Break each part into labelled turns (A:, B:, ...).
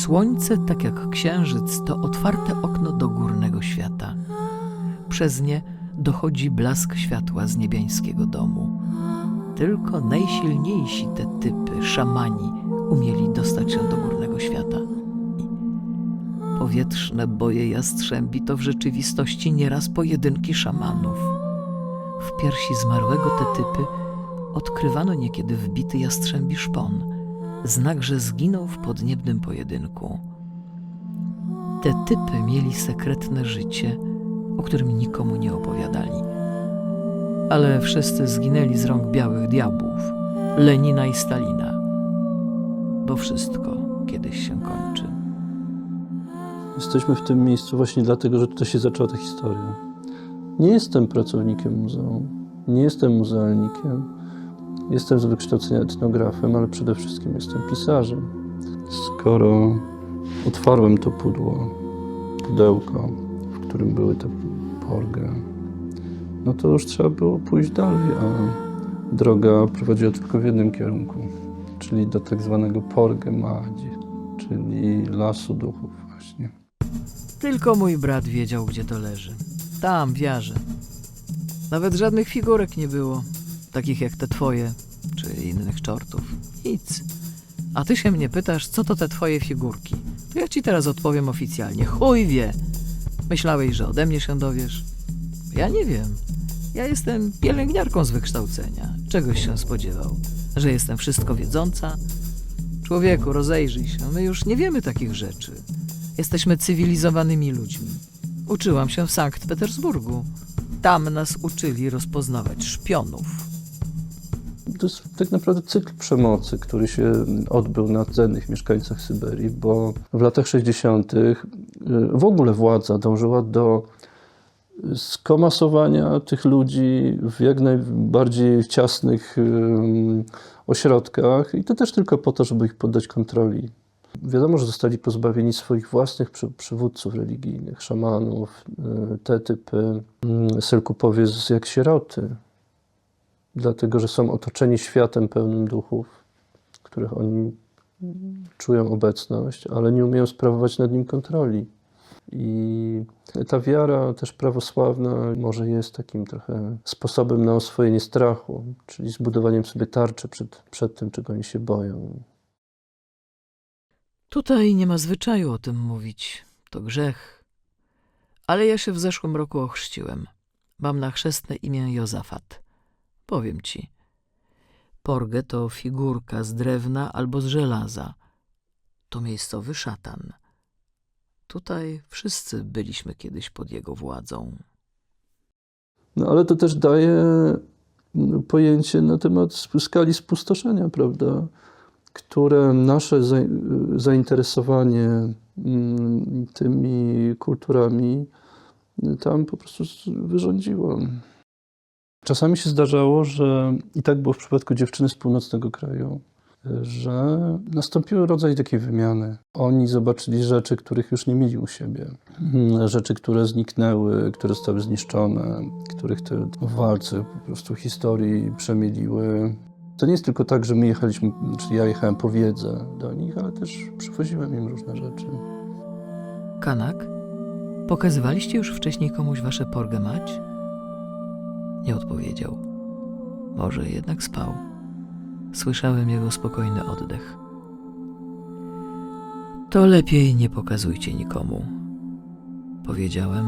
A: Słońce, tak jak księżyc, to otwarte okno do górnego świata. Przez nie dochodzi blask światła z niebiańskiego domu. Tylko najsilniejsi te typy, szamani, umieli dostać się do górnego świata. Powietrzne boje jastrzębi to w rzeczywistości nieraz pojedynki szamanów. W piersi zmarłego te typy odkrywano niekiedy wbity jastrzębi szpon, znak, że zginął w podniebnym pojedynku. Te typy mieli sekretne życie, o którym nikomu nie opowiadali. Ale wszyscy zginęli z rąk białych diabłów, Lenina i Stalina, bo wszystko kiedyś się kończy.
B: Jesteśmy w tym miejscu właśnie dlatego, że tutaj się zaczęła ta historia. Nie jestem pracownikiem muzeum, nie jestem muzealnikiem. Jestem z wykształcenia etnografem, ale przede wszystkim jestem pisarzem. Skoro otwarłem to pudło, pudełko, w którym były te porgy, no to już trzeba było pójść dalej, a droga prowadziła tylko w jednym kierunku, czyli do tak zwanego Porge Madzi, czyli Lasu Duchów właśnie.
A: Tylko mój brat wiedział, gdzie to leży. Tam, w jarze. Nawet żadnych figurek nie było, takich jak te twoje, czy innych czortów. Nic. A ty się mnie pytasz, co to te twoje figurki? To ja ci teraz odpowiem oficjalnie. Chuj wie. Myślałeś, że ode mnie się dowiesz? Ja nie wiem. Ja jestem pielęgniarką z wykształcenia. Czegoś się spodziewał? Że jestem wszystko wiedząca? Człowieku, rozejrzyj się. My już nie wiemy takich rzeczy. Jesteśmy cywilizowanymi ludźmi. Uczyłam się w Sankt Petersburgu. Tam nas uczyli rozpoznawać szpionów.
B: To jest tak naprawdę cykl przemocy, który się odbył na rdzennych mieszkańcach Syberii, bo w latach 60. w ogóle władza dążyła do skomasowania tych ludzi w jak najbardziej ciasnych ym, ośrodkach i to też tylko po to, żeby ich poddać kontroli. Wiadomo, że zostali pozbawieni swoich własnych przy, przywódców religijnych, szamanów, y, te typy y, Selkupowie jak sieroty, dlatego że są otoczeni światem pełnym duchów, których oni czują obecność, ale nie umieją sprawować nad nim kontroli. I ta wiara też prawosławna może jest takim trochę sposobem na oswojenie strachu, czyli zbudowaniem sobie tarczy przed, przed tym, czego oni się boją.
A: Tutaj nie ma zwyczaju o tym mówić. To grzech. Ale ja się w zeszłym roku ochrzciłem. Mam na chrzestne imię Jozafat. Powiem ci. Porgę to figurka z drewna albo z żelaza. To miejscowy szatan. Tutaj wszyscy byliśmy kiedyś pod jego władzą.
B: No ale to też daje mm, pojęcie na temat skali spustoszenia, prawda? Które nasze za- zainteresowanie mm, tymi kulturami y, tam po prostu wyrządziło. Czasami się zdarzało, że i tak było w przypadku dziewczyny z północnego kraju, że nastąpił rodzaj takiej wymiany. Oni zobaczyli rzeczy, których już nie mieli u siebie. Mm, Rzeczy, które zniknęły, które zostały zniszczone, których te walce po prostu historii przemieliły. To nie jest tylko tak, że my jechaliśmy, czy ja jechałem po wiedzę do nich, ale też przywoziłem im różne rzeczy.
A: Kanak? Pokazywaliście już wcześniej komuś wasze porgę mać? Nie odpowiedział. Może jednak spał. Słyszałem jego spokojny oddech. To lepiej nie pokazujcie nikomu. Powiedziałem,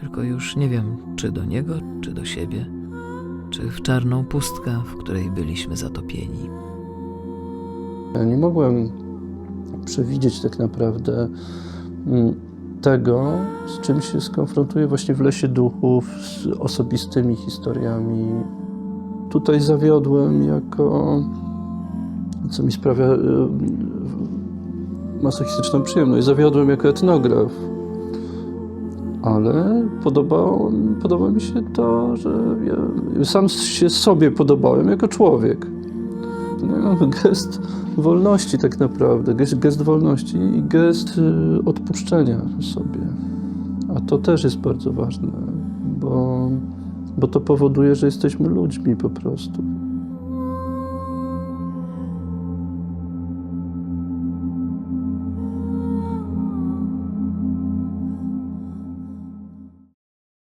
A: tylko już nie wiem, czy do niego, czy do siebie, czy w czarną pustkę, w której byliśmy zatopieni.
B: Ja nie mogłem przewidzieć tak naprawdę mm, tego, z czym się skonfrontuję właśnie w lesie duchów, z osobistymi historiami. Tutaj zawiodłem jako, co mi sprawia y, masochistyczną przyjemność, zawiodłem jako etnograf. Ale podobało, podoba mi się to, że ja sam się sobie podobałem jako człowiek. No, gest wolności tak naprawdę, gest, gest wolności i gest y, odpuszczenia sobie. A to też jest bardzo ważne, bo, bo to powoduje, że jesteśmy ludźmi po prostu.